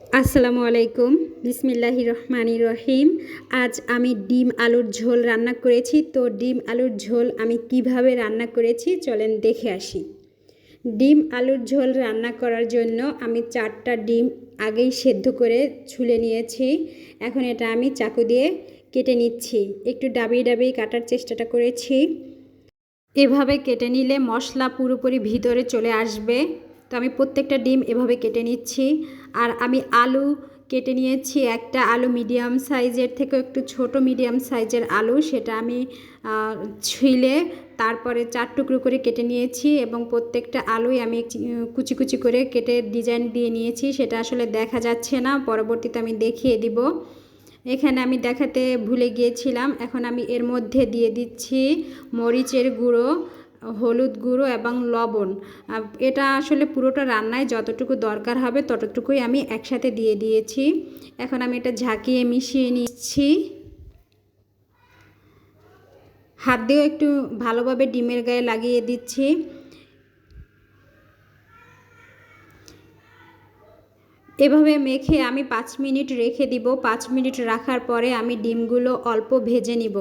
আসসালামু আলাইকুম। বিসমিল্লাহি রহমানি রহিম। আজ আমি ডিম আলুর ঝোল রান্না করেছি। তো ডিম আলুর ঝোল আমি কীভাবে রান্না করেছি চলেন দেখে আসি। ডিম আলুর ঝোল রান্না করার জন্য আমি চারটা ডিম আগেই সেদ্ধ করে ছুলে নিয়েছি। এখন এটা আমি চাকু দিয়ে কেটে নিচ্ছি। একটু ডাবিয়ে ডাবিয়ে কাটার চেষ্টাটা করেছি। এভাবে কেটে নিলে মশলা পুরোপুরি ভিতরে চলে আসবে। তো আমি প্রত্যেকটা ডিম এভাবে কেটে নিচ্ছি। আর আমি আলু কেটে নিয়েছি। একটা আলু মিডিয়াম সাইজের থেকে একটু ছোট মিডিয়াম সাইজের আলু, সেটা আমি ছুলে তারপরে চার টুকরো করে কেটে নিয়েছি এবং প্রত্যেকটা আলুই আমি কুচি কুচি করে কেটে ডিজাইন দিয়ে নিয়েছি। সেটা আসলে দেখা যাচ্ছে না, পরবর্তীতে আমি দেখিয়ে দিব। এখানে আমি দেখাতে ভুলে গিয়েছিলাম। এখন আমি এর মধ্যে দিয়ে দিচ্ছি মরিচের গুঁড়ো। হলুদ গুঁড়ো এবং লবণ। এটা আসলে পুরোটা রান্নায় যতটুকু দরকার হবে ততটুকুই আমি একসাথে দিয়ে দিয়েছি। এখন আমি এটা ঝাঁকিয়ে মিশিয়ে নিচ্ছি। হাত দিয়েও একটু ভালোভাবে ডিমের গায়ে লাগিয়ে দিচ্ছি। এভাবে মেখে আমি পাঁচ মিনিট রেখে দিব। পাঁচ মিনিট রাখার পরে আমি ডিমগুলো অল্প ভেজে নিব।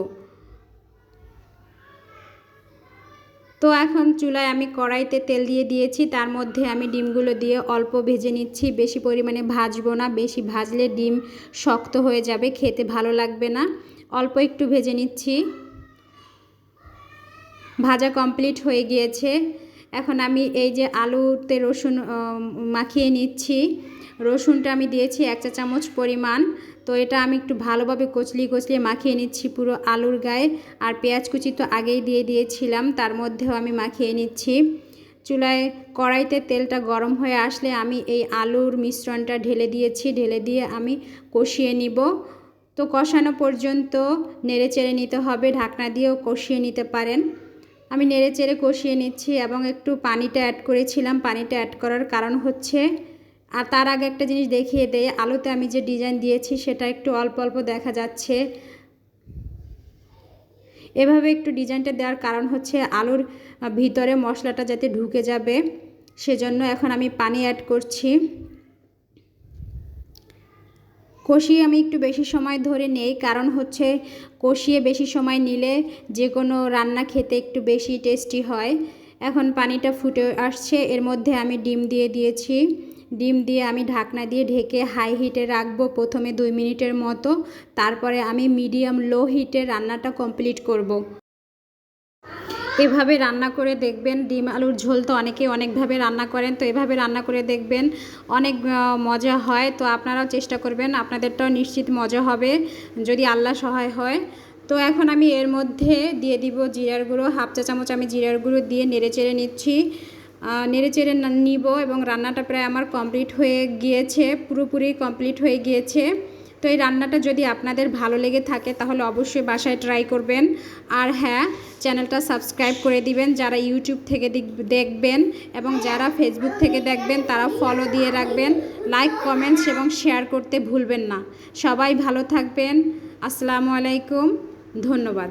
তো এখন চুলায় আমি কড়াইতে তেল দিয়ে দিয়েছি। তার মধ্যে আমি ডিমগুলো দিয়ে অল্প ভেজে নিচ্ছি। বেশি পরিমাণে ভাজবো না। বেশি ভাজলে ডিম শক্ত হয়ে যাবে। খেতে ভালো লাগবে না। অল্প একটু ভেজে নিচ্ছি। ভাজা কমপ্লিট হয়ে গিয়েছে। এখন আমি এই যে আলুতে রসুন মাখিয়ে নিচ্ছি। রসুনটা আমি দিয়েছি এক চা চামচ পরিমাণ। তো এটা আমি একটু ভালোভাবে কচলি কচলিয়ে মাখিয়ে নিচ্ছি পুরো আলুর গায়ে। আর পেঁয়াজ কুচি তো আগেই দিয়ে দিয়েছিলাম, তার মধ্যেও আমি মাখিয়ে নিচ্ছি। চুলায় কড়াইতে তেলটা গরম হয়ে আসলে আমি এই আলুর মিশ্রণটা ঢেলে দিয়েছি, ঢেলে দিয়ে আমি কষিয়ে নিব। তো কষানো পর্যন্ত নেড়ে চেড়ে নিতে হবে, ঢাকনা দিয়েও কষিয়ে নিতে পারেন। আমি নেড়ে চেড়ে কষিয়ে নিচ্ছি এবং একটু পানিটা অ্যাড করেছিলাম, পানিটা অ্যাড করার কারণ হচ্ছে আর তার আগে একটা জিনিস দেখিয়ে দেয় আলুতে আমি যে ডিজাইন দিয়েছি সেটা একটু অল্প অল্প দেখা যাচ্ছে। এভাবে একটু ডিজাইনটা দেওয়ার কারণ হচ্ছে আলুর ভিতরে মশলাটা যাতে ঢুকে যাবে, সেজন্য এখন আমি পানি অ্যাড করছি। কষিয়ে আমি একটু বেশি সময় ধরে নেই, কারণ হচ্ছে কষিয়ে বেশি সময় নিলে যে কোনো রান্না খেতে একটু বেশি টেস্টি হয়। এখন পানিটা ফুটে আসছে, এর মধ্যে আমি ডিম দিয়ে দিয়েছি। ডিম দিয়ে আমি ঢাকনা দিয়ে ঢেকে হাই হিটে রাখব প্রথমে দুই মিনিটের মতো। তারপরে আমি মিডিয়াম লো হিটে রান্নাটা কমপ্লিট করব। এভাবে রান্না করে দেখবেন ডিম আলুর ঝোল তো অনেকে অনেকভাবে রান্না করেন, তো এভাবে রান্না করে দেখবেন অনেক মজা হয়। তো আপনারাও চেষ্টা করবেন, আপনাদেরটাও নিশ্চিত মজা হবে যদি আল্লাহ সহায় হয়। তো এখন আমি এর মধ্যে দিয়ে দিব জিরার গুঁড়ো, হাফ চা চামচ আমি জিরার গুঁড়ো দিয়ে নেড়ে চেড়ে নিচ্ছি। নেড়ে চেড়ে নিব এবং রান্নাটা প্রায় আমার কমপ্লিট হয়ে গিয়েছে, পুরোপুরি কমপ্লিট হয়ে গিয়েছে। তো এই রান্নাটা যদি আপনাদের ভালো লেগে থাকে, তাহলে অবশ্যই বাসায় ট্রাই করবেন। আর হ্যাঁ চ্যানেলটা সাবস্ক্রাইব করে দিবেন যারা ইউটিউব থেকে দেখবেন এবং যারা ফেসবুক থেকে দেখবেন, তারা ফলো দিয়ে রাখবেন। লাইক কমেন্টস এবং শেয়ার করতে ভুলবেন না। সবাই ভালো থাকবেন। আসসালামু আলাইকুম। ধন্যবাদ।